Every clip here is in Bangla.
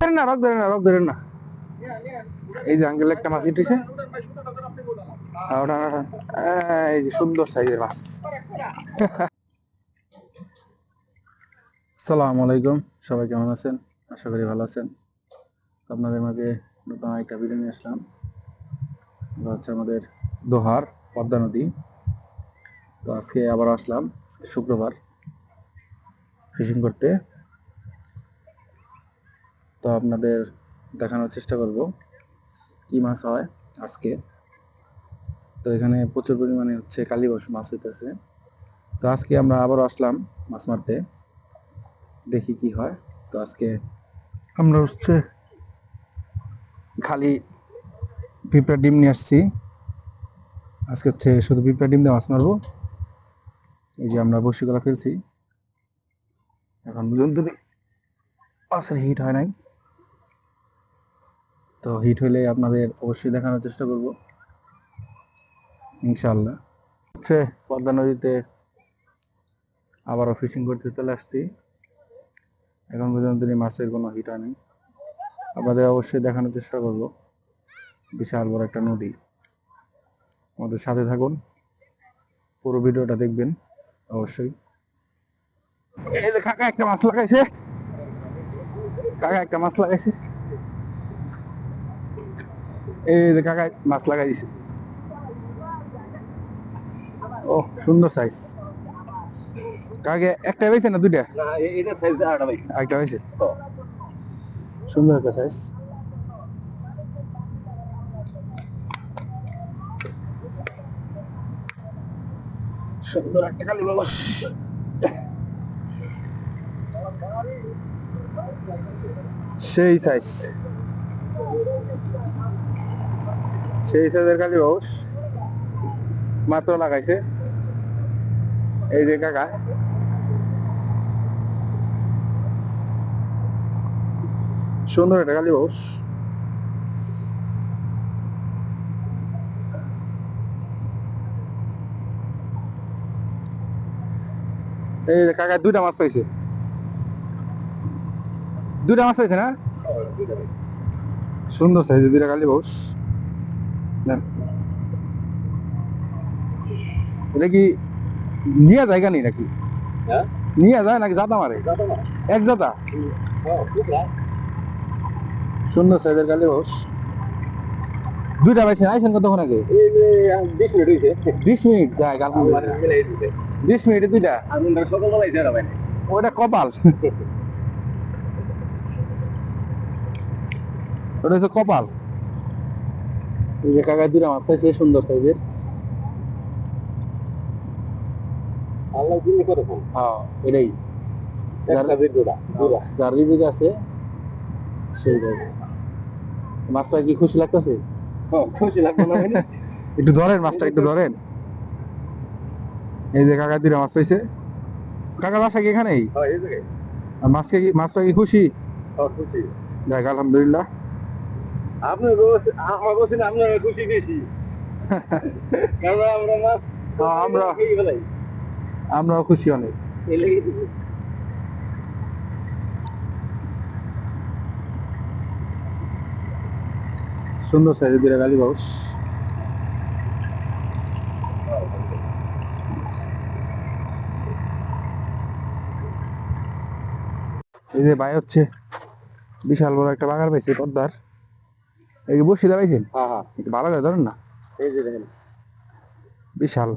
ধরেন না রক ধরেন না রক ধরেন না। এই যে আঙ্কেল একটা মাছ ওটা, এই যে সুন্দর সাইজের মাছ। আসসালামু আলাইকুম সবাই কেমন আছেন? আশা করি ভালো আছেন। আপনাদের মাঝে নতুন একটা ভিডিও আসলাম। হচ্ছে আমাদের দোহার পদ্মা নদী। তো আজকে আবার আসলাম শুক্রবার। ফিশিং করতে। তো আপনাদের দেখানোর চেষ্টা করব, কি মাছ হয় আজকে। তো এখানে প্রচুর পরিমাণে হচ্ছে কালীবাস মাছ হইতেছে। তো আজকে আমরা আবারও আসলাম মাছ মারতে, দেখি কি হয়। তো আজকে আমরা হচ্ছে খালি পিঁপড়া ডিম নিয়ে আসছি। আজকে হচ্ছে শুধু পিঁপড়া ডিম দিয়ে মাছ মারবো। এই যে আমরা বসি কলা ফেলছি। এখন পর্যন্ত মাছের হিট হয় নাই। তো হিট হইলে আপনাদের অবশ্যই দেখানোর চেষ্টা করব। ইনশাআল্লাহ। হচ্ছে পদ্মা নদীতে আবারও ফিশিং করতে চলে আসছি। এখন পর্যন্ত মাছের কোনো হিট হয়নি। আপনাদের অবশ্যই দেখানোর চেষ্টা করব। বিশাল বড় একটা নদী। আমাদের সাথে থাকুন। পুরো ভিডিওটা দেখবেন, অবশ্যই। এই যে কাকা একটা মাছ লাগাইছে। কাকা একটা মাছ লাগাইছে। এই যে কাকা মাছ লাগাই দিছে ও সুন্দর সাইজ কাকে একটা হয়েছে না দুইটা? একটা হয়েছে। সুন্দর একটা সাইজ সুন্দর একটা কালি বাবা। সেই সাইজ সেই সাইজের কালি বাউস মাত্র লাগাইছে। এই যে কাকা। সুন্দর এটা কালি বাউস এই যে কাকা দুইটা মাছ পাইছে। দুইটা মাছ পাইছে না? সুন্দর সাইজ দুইটা কালি বাউস এটা কি নিয়ে জায়গা নেই নাকি? হ্যাঁ? নিয়ে যায় নাকি জাতা মারে? এক জাতা সুন্দর সাইজের কালি বাউস দুইটা পাইছেন আইছেন কতক্ষণ আগে? বিশ মিনিট হয়েছে বিশ মিনিট? যায় বিশ মিনিটে দুইটা? ওটা কপাল। ওটা হচ্ছে কপাল। এই যে কাকায় দুটা মাছ পাইছে সুন্দর সাইজের। আল্লাহ দিলে কত ফোন হ্যাঁ এটাই যার রিজিক আছে সেই যাবে মাছ পাই কি খুশি লাগতেছে? হ্যাঁ খুশি লাগবে না একটু ধরেন মাছটা একটু ধরেন। এই যে কাকা দুটা মাছ পাইছে। কাকার বাসা কি এখানেই? হ্যাঁ এই মাছকে কি মাছটা কি খুশি? হ্যাঁ খুশি। দেখ আলহামদুলিল্লাহ। আপনার আমার আপনার খুশি বেশি কারণ আমরা মাছ আমরা- আমরাও খুশি অনেক। সুন্দর সাইজের দুটা গালি বাউস। এই যে ভাই হচ্ছে বিশাল বড় একটা বাগার পাইছে পদ্মার। এই যে বসিদা পাইছেন? হ্যাঁ হ্যাঁ। ভালো করে ধরেন না। এই যে দেখেন। বিশাল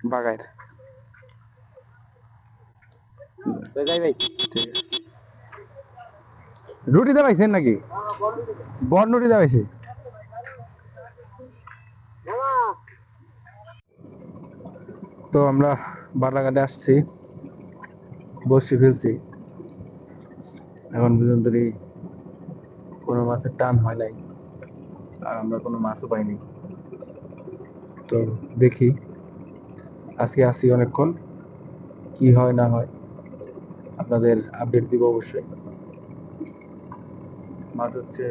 বাগায়ের তো রুটিতে পাইছেন নাকি? বন রুটিতে পাইছে তো আমরা বারাঘাটে আসছি, বসে ফেলছি। এখন পর্যন্ত কোনো মাছের টান হয় নাই, আর আমরা কোনো মাছও পাইনি। তো দেখি, আজকে আসি অনেকক্ষণ, কি হয় না হয়। আপনাদের আপডেট দিব অবশ্যই। মাছ হচ্ছে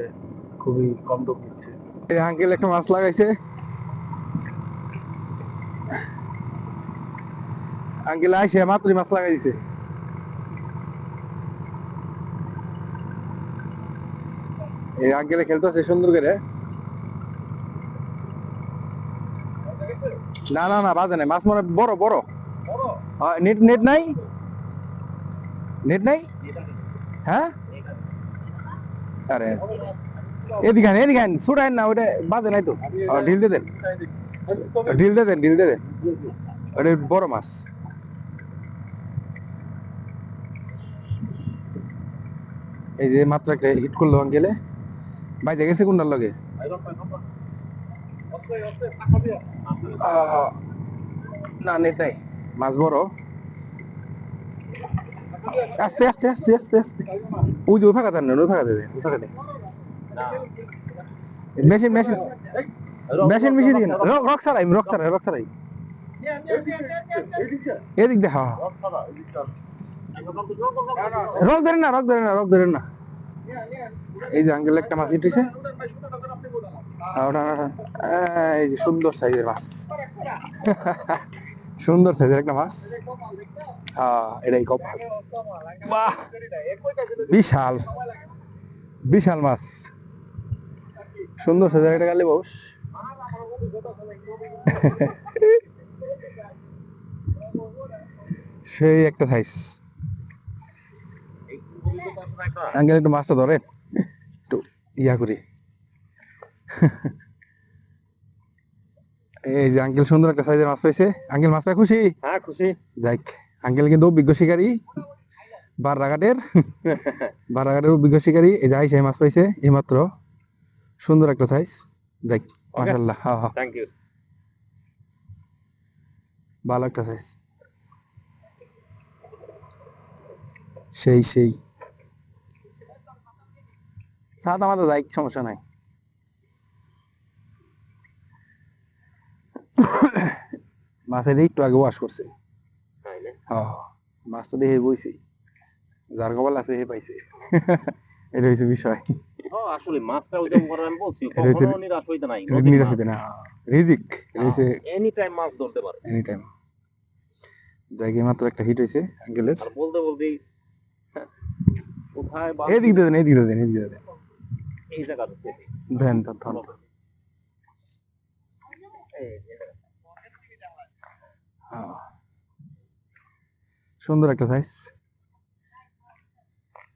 খুবই কম টুক হচ্ছে এই আঙ্কেল একটা মাছ লাগাইছে। আঙ্কেল আইসে মাত্রই মাছ লাগাই দিছে। এই আঙ্কেলে খেলতেছে সুন্দর করে। না না না বাজে নাই। মাছ মনে বড় বড়। নেট নেট নাই? নেট নাই হ্যাঁ? আরে। এদিকে আন, এদিকে আন, ছুটাইন না ওটা বাজে নাই তো। ঢিল দিয়ে দেন। ঢিল দিয়ে দেন ঢিল দিয়ে দেন। ওটা বড় মাছ। এই যে মাত্র একটা হিট করল আঙ্কেলে বাইরে গেছে কোনটার লগে। না নেট নাই মাছ বড়। আস্তে আস্তে আস্তে আস্তে আস্তে ওই যে ওই ফাঁকা দেন না ওই ফাঁকা ওই ফাঁকা মেশিন মেশিন মেশিন মেশিন দিন রক ছাড়াই রক ছাড়াই রক ছাড়াই এদিক দেখা. রক ধরেন না রক ধরেন না রক ধরেন না। এই যে আঙ্কেল একটা মাছ ওটা ওটা, এই যে সুন্দর সাইজের মাছ। সুন্দর সাইজের একটা মাছ। হ্যাঁ এটাই কপ বাহ! বিশাল। বিশাল মাছ। সুন্দর সাইজের একটা গালি বস সেই একটা সাইজ একটু মাছটা ধরে একটু ইয়া করি। এই যে আঙ্কেল সুন্দর একটা সাইজের মাছ পাইছে। আঙ্কেল মাছ পাই খুশি? হ্যাঁ খুশি। যাক আঙ্কেল কিন্তু অভিজ্ঞ শিকারী। বাররাঘাটের। বাররাঘাটের অভিজ্ঞ শিকারী। এই যাই সেই মাছ পাইছে এইমাত্র সুন্দর একটা সাইজ যাক মাশাল্লাহ হ্যাঁ হ্যাঁ থ্যাংক ইউ ভালো একটা সাইজ সেই সেই। সাদা আমাদের যাই সমস্যা নাই। মাছে দিয়ে একটু আগে ওয়াশ করছে। হ্যাঁ মাছ তো দেখে বইছি যার কপাল আছে হে পাইছে। এটা হচ্ছে বিষয়। আসলে মাছটা ওই যেমন আমি বলছি কখনো নিরাশ হইতে নাই নিরাশ হইতে না রিজিক। এটা এনি টাইম মাছ ধরতে পারে। এনি টাইম জায়গায় মাত্র একটা হিট হয়েছে বলতে বলতেই কোথায় বা এদিক দিয়ে দেন এদিক দিয়ে দেন এদিক দিয়ে দেন। এই জায়গা দেন ধন। সুন্দর একটা সাইজ